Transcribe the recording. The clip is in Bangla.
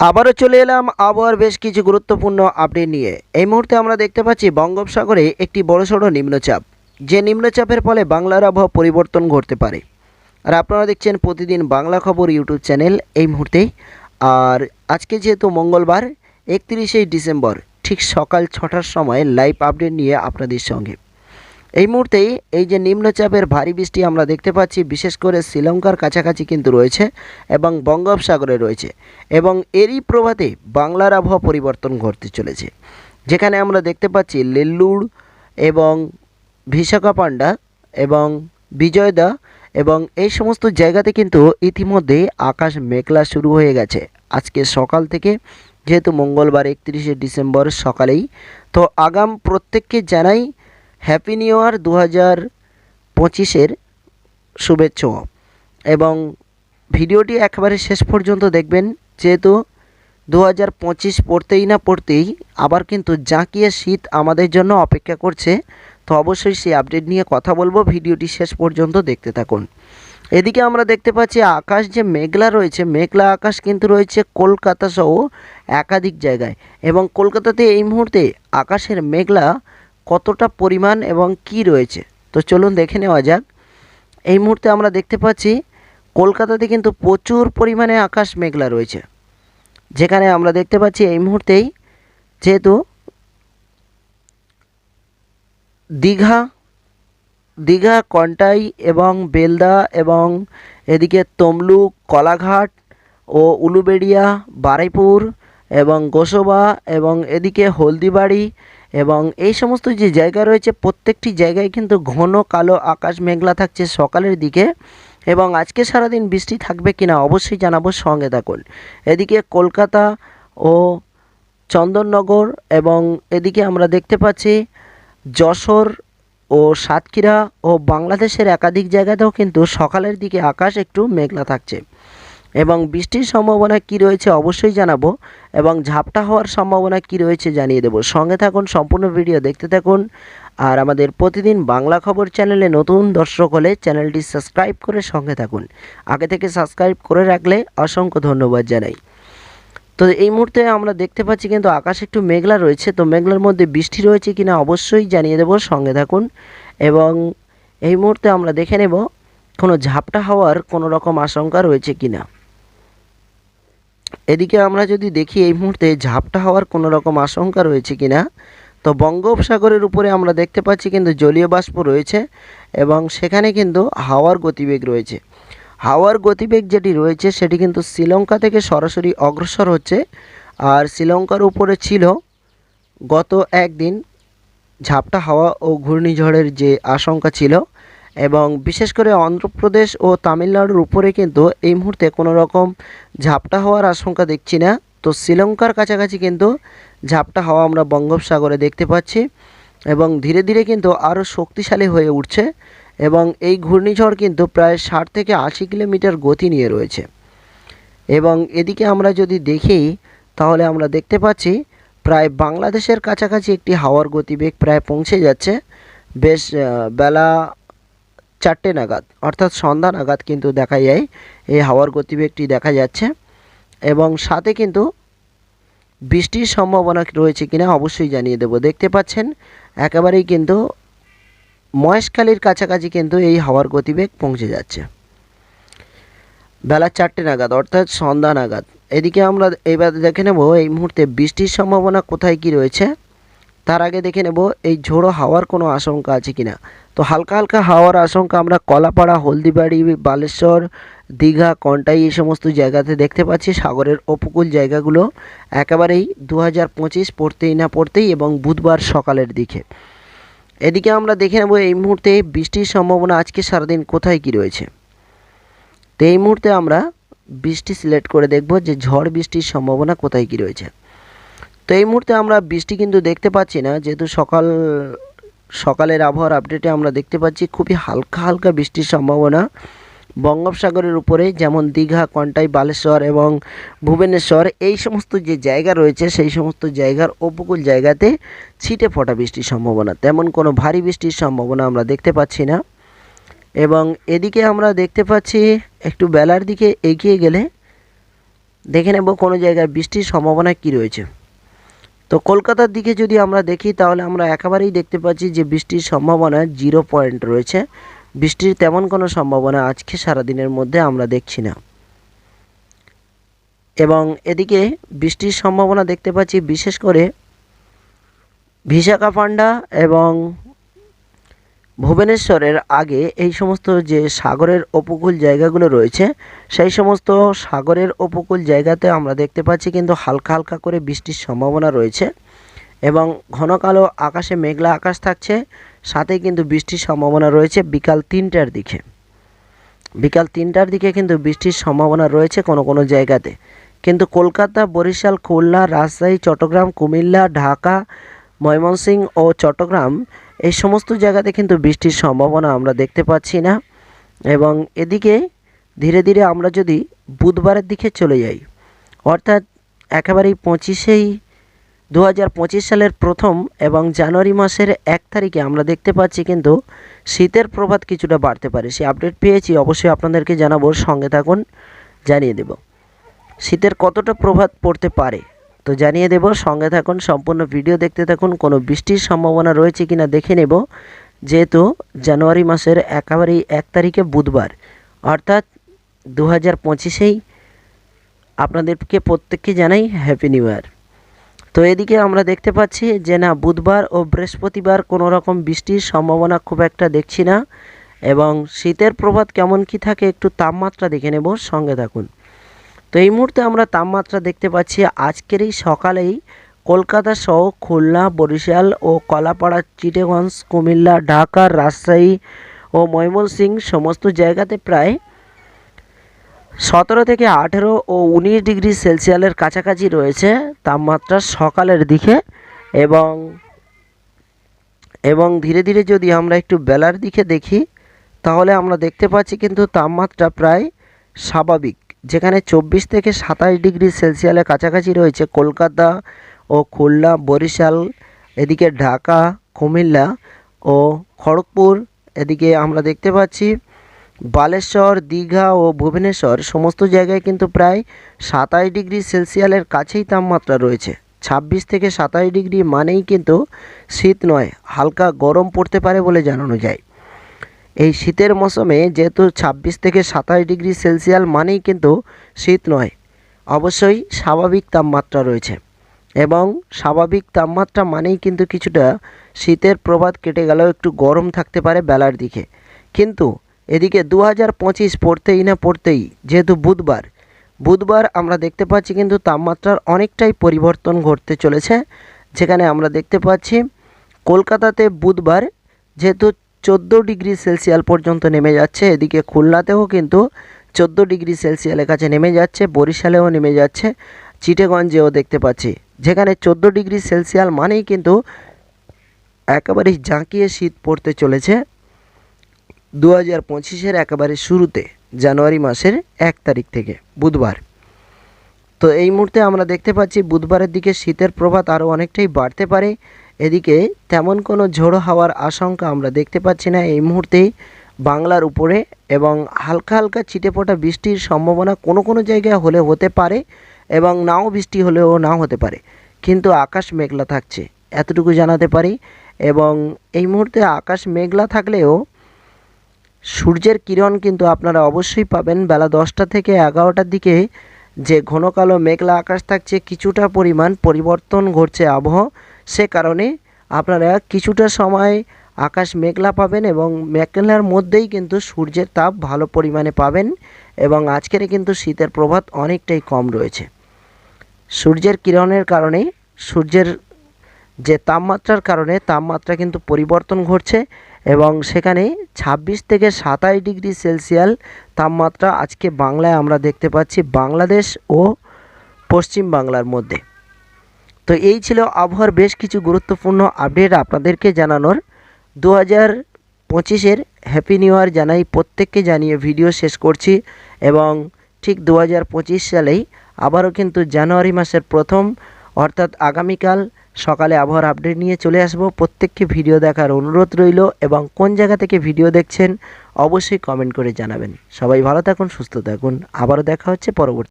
আবারও চলে এলাম আবহাওয়ার বেশ কিছু গুরুত্বপূর্ণ আপডেট নিয়ে। এই মুহূর্তে আমরা দেখতে পাচ্ছি বঙ্গোপসাগরে একটি বড়সড় নিম্নচাপ, যে নিম্নচাপের ফলে বাংলার আবহাওয়া পরিবর্তন ঘটতে পারে। আর আপনারা দেখছেন প্রতিদিন বাংলা খবর ইউটিউব চ্যানেল এই মুহূর্তে আর আজকে যেহেতু মঙ্গলবার, একত্রিশে ডিসেম্বর, ঠিক সকাল ছটার সময় লাইভ আপডেট নিয়ে আপনাদের সঙ্গে। এই মুহূর্তেই এই যে নিম্নচাপের ভারী বৃষ্টি আমরা দেখতে পাচ্ছি, বিশেষ করে শ্রীলঙ্কার কাছাকাছি কিন্তু রয়েছে এবং বঙ্গোপসাগরে রয়েছে এবং এরই প্রভাতে বাংলার আবহাওয়া পরিবর্তন ঘটতে চলেছে। যেখানে আমরা দেখতে পাচ্ছি লেল্লুর এবং ভিশাখাপান্ডা এবং বিজয়দা এবং এই সমস্ত জায়গাতে কিন্তু ইতিমধ্যে আকাশ মেঘলা শুরু হয়ে গেছে। আজকে সকাল থেকে যেহেতু মঙ্গলবার একত্রিশে ডিসেম্বর সকালেই, তো আগাম প্রত্যেককে জানাই হ্যাপি নিউ ইয়ার দু হাজার পঁচিশের শুভেচ্ছা। এবং ভিডিওটি একেবারে শেষ পর্যন্ত দেখবেন, যেহেতু দু হাজার পঁচিশ পড়তেই না পড়তেই আবার কিন্তু জাঁকিয়ে শীত আমাদের জন্য অপেক্ষা করছে, তো অবশ্যই সেই আপডেট নিয়ে কথা বলব, ভিডিওটি শেষ পর্যন্ত দেখতে থাকুন। এদিকে আমরা দেখতে পাচ্ছি আকাশ যে মেঘলা রয়েছে, মেঘলা আকাশ কিন্তু রয়েছে কলকাতা সহ একাধিক জায়গায়। এবং কলকাতাতে এই মুহূর্তে আকাশের মেঘলা কতটা পরিমাণ এবং কি রয়েছে। তো চলুন দেখে নেওয়া যাক। এই মুহূর্তে আমরা দেখতে পাচ্ছি, কলকাতাতে কিন্তু প্রচুর পরিমাণে আকাশ মেঘলা রয়েছে। যেখানে আমরা দেখতে পাচ্ছি এই মুহূর্তেই যেহেতু দীঘা দীঘা, কন্টাই এবং বেলদা এবং এদিকে তমলুক, কলাঘাট ও উলুবেড়িয়া, বারাইপুর এবং গোসবা এবং এদিকে হলদিবাড়ি এবং এই সমস্ত যে জায়গা রয়েছে, প্রত্যেকটি জায়গায় কিন্তু ঘন কালো আকাশ মেঘলা থাকছে সকালের দিকে এবং আজকে সারাদিন বৃষ্টি থাকবে কিনা অবশ্যই জানাব সঙ্গে থাকুন। এদিকে কলকাতা ও চন্দননগর এবং এদিকে আমরা দেখতে পাচ্ছি যশোর ও সাতক্ষীরা ও বাংলাদেশের একাধিক জায়গাতেও কিন্তু সকালের দিকে আকাশ একটু মেঘলা থাকছে। এবং বৃষ্টির সম্ভাবনা কি রয়েছে অবশ্যই জানাব এবং ঝাপটা হওয়ার সম্ভাবনা কি রয়েছে জানিয়ে দেবো। সঙ্গে থাকুন, সম্পূর্ণ ভিডিও দেখতে থাকুন আর আমাদের প্রতিদিন বাংলা খবর চ্যানেলে নতুন দর্শক হলে চ্যানেলটি সাবস্ক্রাইব করে সঙ্গে থাকুন। আগে থেকে সাবস্ক্রাইব করে রাখলে অসংখ্য ধন্যবাদ জানাই। তো এই মুহূর্তে আমরা দেখতে পাচ্ছি কিন্তু আকাশ একটু মেঘলা রয়েছে, তো মেঘলার মধ্যে বৃষ্টি রয়েছে কিনা অবশ্যই জানিয়ে দেবো। সঙ্গে থাকুন এবং এই মুহূর্তে আমরা দেখে নেব কোনো ঝাপটা হওয়ার কোনো রকম আশঙ্কা রয়েছে কিনা। এদিকে আমরা যদি দেখি এই মুহূর্তে ঝাপটা হওয়ার কোনো রকম আশঙ্কা রয়েছে কিনা, তো বঙ্গোপসাগরের উপরে আমরা দেখতে পাচ্ছি কিন্তু জলীয় বাষ্প রয়েছে এবং সেখানে কিন্তু হাওয়ার গতিবেগ রয়েছে। হাওয়ার গতিবেগ যেটি রয়েছে সেটি কিন্তু শ্রীলঙ্কা থেকে সরাসরি অগ্রসর হচ্ছে আর শ্রীলঙ্কার উপরে ছিল গত একদিন ঝাপটা হাওয়া ও ঘূর্ণিঝড়ের যে আশঙ্কা ছিল এবং বিশেষ করে অন্ধ্রপ্রদেশ ও তামিলনাড়ুর উপরে কিন্তু এই মুহূর্তে কোনো রকম ঝাপটা হওয়ার আশঙ্কা দেখছি না। তো শ্রীলঙ্কার কাছাকাছি কিন্তু ঝাপটা হাওয়া আমরা বঙ্গোপসাগরে দেখতে পাচ্ছি এবং ধীরে ধীরে কিন্তু আরও শক্তিশালী হয়ে উঠছে এবং এই ঘূর্ণিঝড় কিন্তু প্রায় ষাট থেকে আশি কিলোমিটার গতি নিয়ে রয়েছে। এবং এদিকে আমরা যদি দেখি, তাহলে আমরা দেখতে পাচ্ছি প্রায় বাংলাদেশের কাছাকাছি একটি হাওয়ার গতিবেগ প্রায় পৌঁছে যাচ্ছে। বেশ বেলা চারটে নাগাদ, অর্থাৎ সন্ধ্যা নাগাদ কিন্তু দেখা যায়, এই হাওয়ার গতিবেগটি দেখা যাচ্ছে। এবং সাথে কিন্তু বৃষ্টির সম্ভাবনা রয়েছে কিনা অবশ্যই জানিয়ে দেব। দেখতে পাচ্ছেন, একেবারেই কিন্তু মহেশখালীর কাছাকাছি কিন্তু এই হাওয়ার গতিবেগ পৌঁছে যাচ্ছে। বেলা চারটে নাগাদ, অর্থাৎ সন্ধ্যা নাগাদ। এদিকে আমরা এবার দেখে নেব, এই মুহূর্তে বৃষ্টির সম্ভাবনা কোথায় কি রয়েছে? তার আগে দেখে নেব, এই ঝোড়ো হাওয়ার কোনো আশঙ্কা আছে কি না তো হালকা হালকা হাওয়ার আশঙ্কা আমরা কলাপাড়া, হলদিবাড়ি, বালেশ্বর, দীঘা, কন্টাই এই সমস্ত জায়গাতে দেখতে পাচ্ছি। সাগরের উপকূল জায়গাগুলো একেবারেই দু হাজার পঁচিশ পড়তেই না পড়তেই এবং বুধবার সকালের দিকে। এদিকে আমরা দেখে নেব, এই মুহূর্তে বৃষ্টির সম্ভাবনা আজকে সারাদিন কোথায় কি রয়েছে? তো এই মুহূর্তে আমরা বৃষ্টি সিলেক্ট করে দেখব যে ঝড় বৃষ্টির সম্ভাবনা কোথায় কি রয়েছে। তো এই মুহূর্তে আমরা বৃষ্টি কিন্তু দেখতে পাচ্ছি না। যেহেতু সকাল, সকালের আবহাওয়ার আপডেটে আমরা দেখতে পাচ্ছি খুবই হালকা হালকা বৃষ্টির সম্ভাবনা। বঙ্গোপসাগরের উপরে যেমন দীঘা, কন্টাই, বালেশ্বর এবং ভুবনেশ্বর, এই সমস্ত যে জায়গা রয়েছে, সেই সমস্ত জায়গার উপকূল জায়গাতে ছিটে ফোটা বৃষ্টির সম্ভাবনা। তেমন কোনো ভারী বৃষ্টির সম্ভাবনা আমরা দেখতে পাচ্ছি না। এবং এদিকে আমরা দেখতে পাচ্ছি একটু বেলার দিকে এগিয়ে গেলে দেখে নেব কোনো জায়গায় বৃষ্টির সম্ভাবনা কি রয়েছে। তো কলকাতার দিকে যদি আমরা দেখি, তাহলে আমরা একেবারেই দেখতে পাচ্ছি যে বৃষ্টির সম্ভাবনা জিরো পয়েন্ট রয়েছে। বৃষ্টির তেমন কোনো সম্ভাবনা আজকে সারাদিনের মধ্যে আমরা দেখছি না। এবং এদিকে বৃষ্টির সম্ভাবনা দেখতে পাচ্ছি বিশেষ করে ভিশাখাপান্ডা এবং ভুবনেশ্বরের আগে এই সমস্ত যে সাগরের উপকূল জায়গাগুলো রয়েছে, সেই সমস্ত সাগরের উপকূল জায়গাতে আমরা দেখতে পাচ্ছি কিন্তু হালকা হালকা করে বৃষ্টির সম্ভাবনা রয়েছে এবং ঘন কালো আকাশে মেঘলা আকাশ থাকছে সাথে কিন্তু বৃষ্টির সম্ভাবনা রয়েছে বিকাল তিনটার দিকে। বিকাল তিনটার দিকে কিন্তু বৃষ্টির সম্ভাবনা রয়েছে কোনো কোনো জায়গাতে। কিন্তু কলকাতা, বরিশাল, খুলনা, রাজশাহী, চট্টগ্রাম, কুমিল্লা, ঢাকা ময়মনসিংহ ও চট্টগ্রাম, এই সমস্ত জায়গাতে কিন্তু বৃষ্টির সম্ভাবনা আমরা দেখতে পাচ্ছি না। এবং এদিকে ধীরে ধীরে আমরা যদি বুধবারের দিকে চলে যাই, অর্থাৎ একেবারেই পঁচিশেই দু হাজার পঁচিশ সালের প্রথম এবং জানুয়ারি মাসের এক তারিখে আমরা দেখতে পাচ্ছি কিন্তু শীতের প্রভাব কিছুটা বাড়তে পারে। সে আপডেট পেয়েছি, অবশ্যই আপনাদেরকে জানাব, সঙ্গে থাকুন, জানিয়ে দেব। শীতের কতটা প্রভাব পড়তে পারে? তো জানিয়ে দেব, সঙ্গে থাকুন, সম্পূর্ণ ভিডিও দেখতে থাকুন, কোনো বৃষ্টির সম্ভাবনা রয়েছে কিনা দেখে নেব। যেহেতু জানুয়ারি মাসের একেবারেই এক তারিখে বুধবার, অর্থাৎ দু হাজার পঁচিশেই আপনাদেরকে প্রত্যেককে জানাই হ্যাপি নিউ ইয়ার তো এদিকে আমরা দেখতে পাচ্ছি যে না, বুধবার ও বৃহস্পতিবার কোনো রকম বৃষ্টির সম্ভাবনা খুব একটা দেখছি না, এবং শীতের প্রভাব কেমন কি থাকে একটু তাপমাত্রা দেখে নেব, সঙ্গে থাকুন। তো এই মুহূর্তে আমরা তাপমাত্রা দেখতে পাচ্ছি আজকের এই সকালেই কলকাতা সহ খুলনা, বরিশাল ও কলাপাড়া চিটেগঞ্জ কুমিল্লা, ঢাকা, রাজশাহী ও ময়মনসিংহ সমস্ত জায়গাতে প্রায় সতেরো থেকে আঠেরো ও উনিশ ডিগ্রি সেলসিয়ালের কাছাকাছি রয়েছে তাপমাত্রা সকালের দিকে এবং এবং ধীরে ধীরে যদি আমরা একটু বেলার দিকে দেখি তাহলে আমরা দেখতে পাচ্ছি কিন্তু তাপমাত্রা প্রায় স্বাভাবিক। যেখানে চব্বিশ থেকে সাতাশ ডিগ্রি সেলসিয়ালের কাছাকাছি রয়েছে কলকাতা ও খুলনা, বরিশাল, এদিকে ঢাকা, কুমিল্লা ও খড়গপুর। এদিকে আমরা দেখতে পাচ্ছি বালেশ্বর, দীঘা ও ভুবনেশ্বর সমস্ত জায়গায় কিন্তু প্রায় সাতাশ ডিগ্রি সেলসিয়ালের কাছেই তাপমাত্রা রয়েছে। ছাব্বিশ থেকে সাতাশ ডিগ্রি মানেই কিন্তু শীত নয়, হালকা গরম পড়তে পারে বলে জানানো যায়। এই শীতের মৌসুমে যেহেতু ছাব্বিশ থেকে সাতাশ ডিগ্রি সেলসিয়াল মানেই কিন্তু শীত নয়, অবশ্যই স্বাভাবিক তাপমাত্রা রয়েছে এবং স্বাভাবিক তাপমাত্রা মানেই কিন্তু কিছুটা শীতের প্রভাব কেটে গেলেও একটু গরম থাকতে পারে বেলার দিকে। কিন্তু এদিকে দু হাজার পঁচিশ পড়তেই না পড়তেই যেহেতু বুধবার বুধবার আমরা দেখতে পাচ্ছি কিন্তু তাপমাত্রার অনেকটাই পরিবর্তন ঘটতে চলেছে। যেখানে আমরা দেখতে পাচ্ছি কলকাতাতে বুধবার যেহেতু চোদ্দ ডিগ্রি সেলসিয়াল পর্যন্ত নেমে যাচ্ছে। এদিকে খুলনাতেও কিন্তু চোদ্দ ডিগ্রি সেলসিয়ালের কাছে নেমে যাচ্ছে, বরিশালেও নেমে যাচ্ছে, চিটেগঞ্জেও দেখতে পাচ্ছি। যেখানে চোদ্দ ডিগ্রি সেলসিয়াল মানেই কিন্তু একেবারেই জাঁকিয়ে শীত পড়তে চলেছে দু হাজার পঁচিশের একেবারে শুরুতে, জানুয়ারি মাসের এক তারিখ থেকে, বুধবার। তো এই মুহূর্তে আমরা দেখতে পাচ্ছি, বুধবারের দিকে শীতের প্রভাব আরও অনেকটাই বাড়তে পারে। এদিকে তেমন কোনো ঝোড়ো হাওয়ার আশঙ্কা আমরা দেখতে পাচ্ছি না এই মুহূর্তে বাংলার উপরে এবং হালকা হালকা ছিটেফোঁটা বৃষ্টির সম্ভাবনা কোনো কোনো জায়গায় হলে হতে পারে এবং নাও বৃষ্টি হলেও নাও হতে পারে। কিন্তু আকাশ মেঘলা থাকছে, এতটুকু জানাতে পারি। এবং এই মুহূর্তে আকাশ মেঘলা থাকলেও সূর্যের কিরণ কিন্তু আপনারা অবশ্যই পাবেন বেলা দশটা থেকে এগারোটার দিকে যে ঘন কালো মেঘলা আকাশ থাকছে, কিছুটা পরিমাণ পরিবর্তন ঘটছে আবহাওয়া সে কারণে আপনারা কিছুটা সময় আকাশ মেঘলা পাবেন এবং মেঘলার মধ্যেই কিন্তু সূর্যের তাপ ভালো পরিমাণে পাবেন এবং আজকের কিন্তু শীতের প্রভাব অনেকটাই কম রয়েছে। সূর্যের কিরণের কারণে, সূর্যের যে তাপমাত্রার কারণে তাপমাত্রা কিন্তু পরিবর্তন ঘটছে এবং সেখানে ছাব্বিশ থেকে সাতাশ ডিগ্রি সেলসিয়াল তাপমাত্রা আজকে বাংলায় আমরা দেখতে পাচ্ছি বাংলাদেশ ও পশ্চিম বাংলার মধ্যে। তো এই ছিল আবহাওয়ার বেশ কিছু গুরুত্বপূর্ণ আপডেট আপনাদেরকে জানানোর। দু হাজার পঁচিশের হ্যাপি নিউ ইয়ার জানাই। প্রত্যেককে জানিয়ে ভিডিও শেষ করছি এবং ঠিক দু হাজার পঁচিশ সালেই আবারও কিন্তু জানুয়ারি মাসের প্রথম অর্থাৎ আগামীকাল সকালে আবহাওয়ার আপডেট নিয়ে চলে আসব। প্রত্যেককে ভিডিও দেখার অনুরোধ রইল এবং কোন জায়গা থেকে ভিডিও দেখছেন, অবশ্যই কমেন্ট করে জানাবেন। সবাই ভালো থাকুন, সুস্থ থাকুন। আবারও দেখা হচ্ছে পরবর্তী